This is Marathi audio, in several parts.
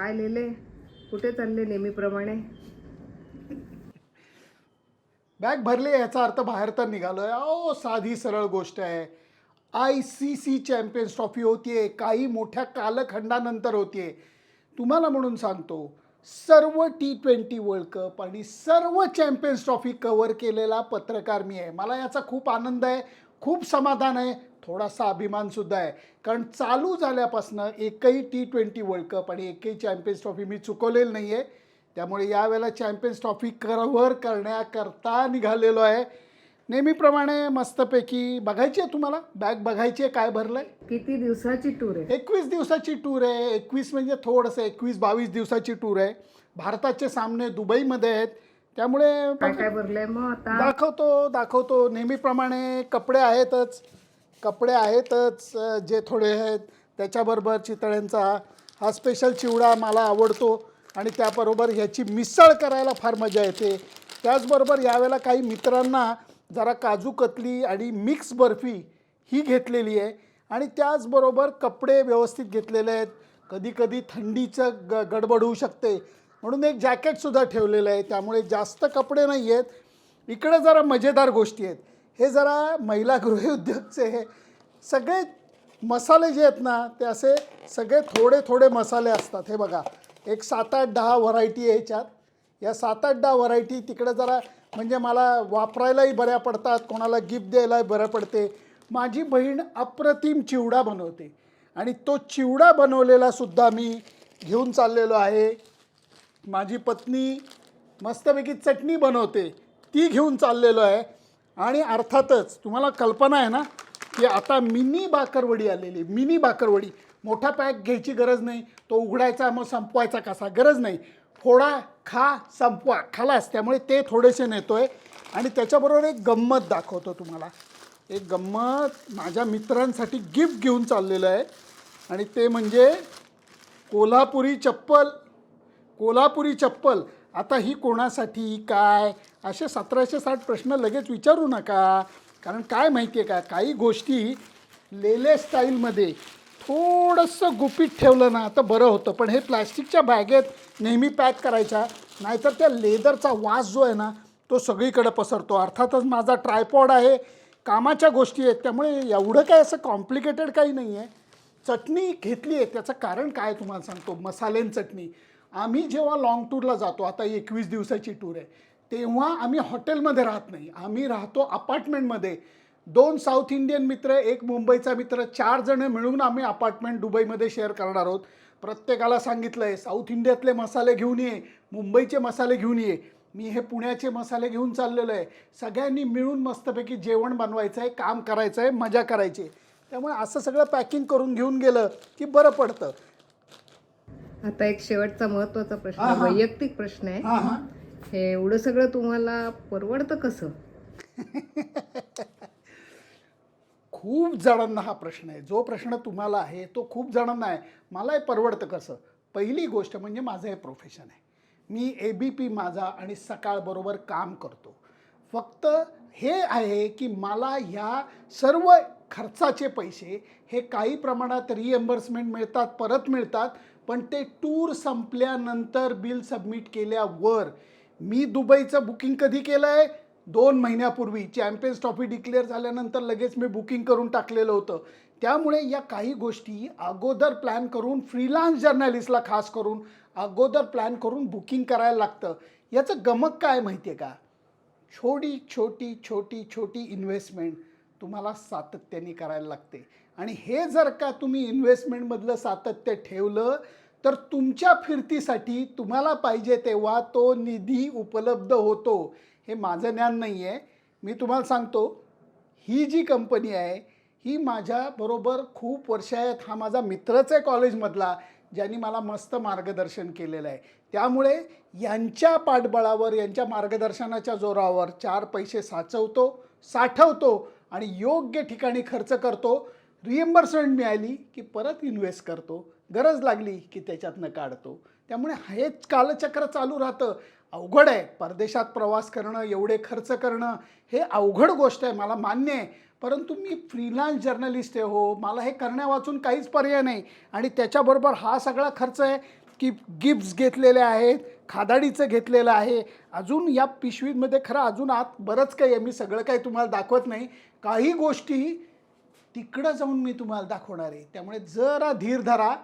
काय लिहिले? कुठे चालले नेहमीप्रमाणे? बॅग भरली याचा अर्थ बाहेर तर निघालोय. अहो साधी सरळ गोष्ट आहे. I C C champions trophy होतीये काही मोठ्या कालखंडानंतर होतीये. तुम्हाला म्हणून सांगतो सर्व टी ट्वेंटी वर्ल्ड कप आणि सर्व चॅम्पियन्स ट्रॉफी कव्हर केलेला पत्रकार मी आहे. मला याचा खूप आनंद आहे खूप समाधान आहे थोडासा अभिमानसुद्धा आहे. कारण चालू झाल्यापासनं एकही टी ट्वेंटी वर्ल्ड कप आणि एकही चॅम्पियन्स ट्रॉफी मी चुकवलेली नाही आहे त्यामुळे यावेळेला चॅम्पियन्स ट्रॉफी कव्हर करण्याकरता निघालेलो आहे. नेहमीप्रमाणे मस्तपैकी बघायची आहे तुम्हाला? बॅग बघायची आहे? काय भरलंय? किती दिवसाची टूर आहे? एकवीस दिवसाची टूर आहे. एकवीस म्हणजे थोडंसं एकवीस बावीस दिवसाची टूर आहे. भारताचे सामने दुबईमध्ये आहेत. त्यामुळे काय काय भरलंय मग आता? दाखवतो दाखवतो. नेहमीप्रमाणे कपडे आहेतच. कपडे आहेतच अ, जे थोडे आहेत. त्याच्याबरोबर चितळ्यांचा हा स्पेशल चिवडा मला आवडतो. आणि त्याबरोबर ह्याची मिसळ करायला फार मजा येते. त्याचबरोबर यावेळेला काही मित्रांना जरा काजू कतली आणि मिक्स बर्फी ही घेतलेली आहे. आणि त्याचबरोबर कपडे व्यवस्थित घेतलेले आहेत. कधी कधी थंडीचं ग गडबड होऊ शकते. म्हणून एक जॅकेटसुद्धा ठेवलेलं आहे. त्यामुळे जास्त कपडे नाही आहेत. इकडे जरा मजेदार गोष्टी आहेत. हे जरा महिला गृहउद्योगचे सगळे मसाले जे आहेत ना ते असे सगळे थोडे थोडे मसाले असतात. हे बघा एक सात आठ दहा व्हरायटी आहे ह्याच्यात या सात आठ दहा व्हरायटी तिकडे जरा म्हणजे मला वापरायलाही बऱ्या पडतात कोणाला गिफ्ट द्यायलाही बरं पडते. माझी बहीण अप्रतिम चिवडा बनवते आणि तो चिवडा बनवलेला सुद्धा मी घेऊन चाललेलो आहे. माझी पत्नी मस्तपैकी चटणी बनवते ती घेऊन चाललेलो आहे. आणि अर्थातच तुम्हाला कल्पना आहे ना की आता मिनी बाकरवडी आलेली मिनी बाकरवडी. मोठा पॅक घ्यायची गरज नाही तो उघडायचा मग संपवायचा कसा? गरज नाही. फोडा खा संपवा खालास. त्यामुळे ते थोडेसे नेतो आहे आणि त्याच्याबरोबर एक गंमत दाखवतो तुम्हाला. एक गंमत माझ्या मित्रांसाठी गिफ्ट घेऊन चाललेलं आहे. आणि ते म्हणजे कोल्हापुरी चप्पल. कोल्हापुरी चप्पल. आता ही कोणासाठी काय? असे सतराशे साठ प्रश्न लगेच विचारू नका. कारण काय माहिती आहे का? काही गोष्टी लेले स्टाईलमध्ये थोडंसं गुपित ठेवलं ना तर बरं होतं. पण हे प्लॅस्टिकच्या बॅगेत नेहमी पॅक करायच्या नाहीतर त्या लेदरचा वास जो आहे ना तो सगळीकडे पसरतो. अर्थातच माझा ट्रायपॉड आहे कामाच्या गोष्टी आहेत त्यामुळे एवढं काय असं कॉम्प्लिकेटेड काही नाही आहे. चटणी घेतली आहे त्याचं कारण काय तुम्हाला सांगतो? मसालेन चटणी. आम्ही जेव्हा लाँग टूरला जातो आता एकवीस दिवसाची टूर आहे तेव्हा आम्ही हॉटेलमध्ये राहत नाही. आम्ही राहतो अपार्टमेंटमध्ये दोन साऊथ इंडियन मित्र एक मुंबईचा मित्र चार जण मिळून आम्ही अपार्टमेंट दुबईमध्ये शेअर करणार आहोत. प्रत्येकाला सांगितलं आहे साऊथ इंडियातले मसाले घेऊन ये मुंबईचे मसाले घेऊन ये. मी हे पुण्याचे मसाले घेऊन चाललेलो आहे. सगळ्यांनी मिळून मस्तपैकी जेवण बनवायचं आहे काम करायचं आहे मजा करायची. त्यामुळे असं सगळं पॅकिंग करून घेऊन गेलं की बरं पडतं. आता एक शेवटचा महत्त्वाचा प्रश्न. वैयक्तिक प्रश्न आहे. हे एवढं सगळं तुम्हाला परवडतं कसं? खूप जणांना हा प्रश्न आहे. जो प्रश्न तुम्हाला आहे तो खूप जणांना आहे. मला हे परवडतं कसं? पहिली गोष्ट म्हणजे माझं हे प्रोफेशन आहे. मी ए बी पी माझा आणि सकाळबरोबर काम करतो. फक्त हे आहे की मला ह्या सर्व खर्चाचे पैसे हे काही प्रमाणात रिएम्बर्समेंट मिळतात परत मिळतात पण ते टूर संपल्यानंतर बिल सबमिट केल्यावर मी दुबईचं बुकिंग कधी केलं आहे दोन महिन्यापूर्वी चॅम्पियन्स ट्रॉफी डिक्लेअर झाल्यानंतर लगेच मी बुकिंग करून टाकलेलं होतं. त्यामुळे या काही गोष्टी अगोदर प्लॅन करून फ्रीलान्स जर्नलिस्टला खास करून अगोदर प्लॅन करून बुकिंग करायला लागतं. याचं गमक काय माहिती आहे का? छोटी छोटी छोटी छोटी इन्व्हेस्टमेंट तुम्हाला सातत्याने करायला लागते. आणि हे जर का तुम्ही इन्व्हेस्टमेंटमधलं सातत्य ठेवलं तर तुमच्या फिरतीसाठी तुम्हाला पाहिजे तेव्हा तो निधी उपलब्ध होतो. हे माझं ज्ञान नाही आहे मी तुम्हाला सांगतो ही जी कंपनी आहे ही माझ्याबरोबर खूप वर्ष आहेत. हा माझा मित्रच आहे कॉलेजमधला ज्यांनी मला मस्त मार्गदर्शन केलेलं आहे. त्यामुळे यांच्या पाठबळावर यांच्या मार्गदर्शनाच्या जोरावर चार पैसे साचवतो साठवतो आणि योग्य ठिकाणी खर्च करतो. रिएम्बर्समेंट मिळाली की परत इन्व्हेस्ट करतो. गरज लागली की त्याच्यातनं काढतो. त्यामुळे हेच कालचक्र चालू राहतं. अवघड आहे. परदेशात प्रवास करणं एवढे खर्च करणं हे अवघड गोष्ट आहे. मला मान्य आहे. परंतु मी फ्रीलान्स जर्नलिस्ट आहे हो. मला हे करण्यावाचून काहीच पर्याय नाही. आणि त्याच्याबरोबर हा सगळा खर्च आहे की गिफ्ट्स घेतलेले आहेत खादाडीचं घेतलेलं आहे. अजून या पिशवीमध्ये खरं अजून आत बरंच काही आहे. मी सगळं काही तुम्हाला दाखवत नाही. काही गोष्टी तिकडं जाऊन मी तुम्हाला दाखवणार आहे. त्यामुळे जरा धीर धरा.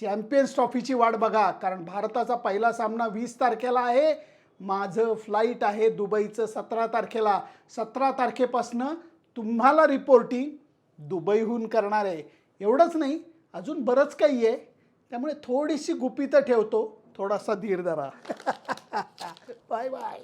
चॅम्पियन्स ट्रॉफीची वाट बघा कारण भारताचा पहिला सामना वीस तारखेला आहे. माझं फ्लाईट आहे दुबईचं सतरा तारखेला. सतरा तारखेपासनं तुम्हाला रिपोर्टिंग दुबईहून करणार आहे. एवढंच नाही अजून बरंच काही आहे. त्यामुळे थोडीशी गुपितं ठेवतो. थोडासा धीर धरा. Bye bye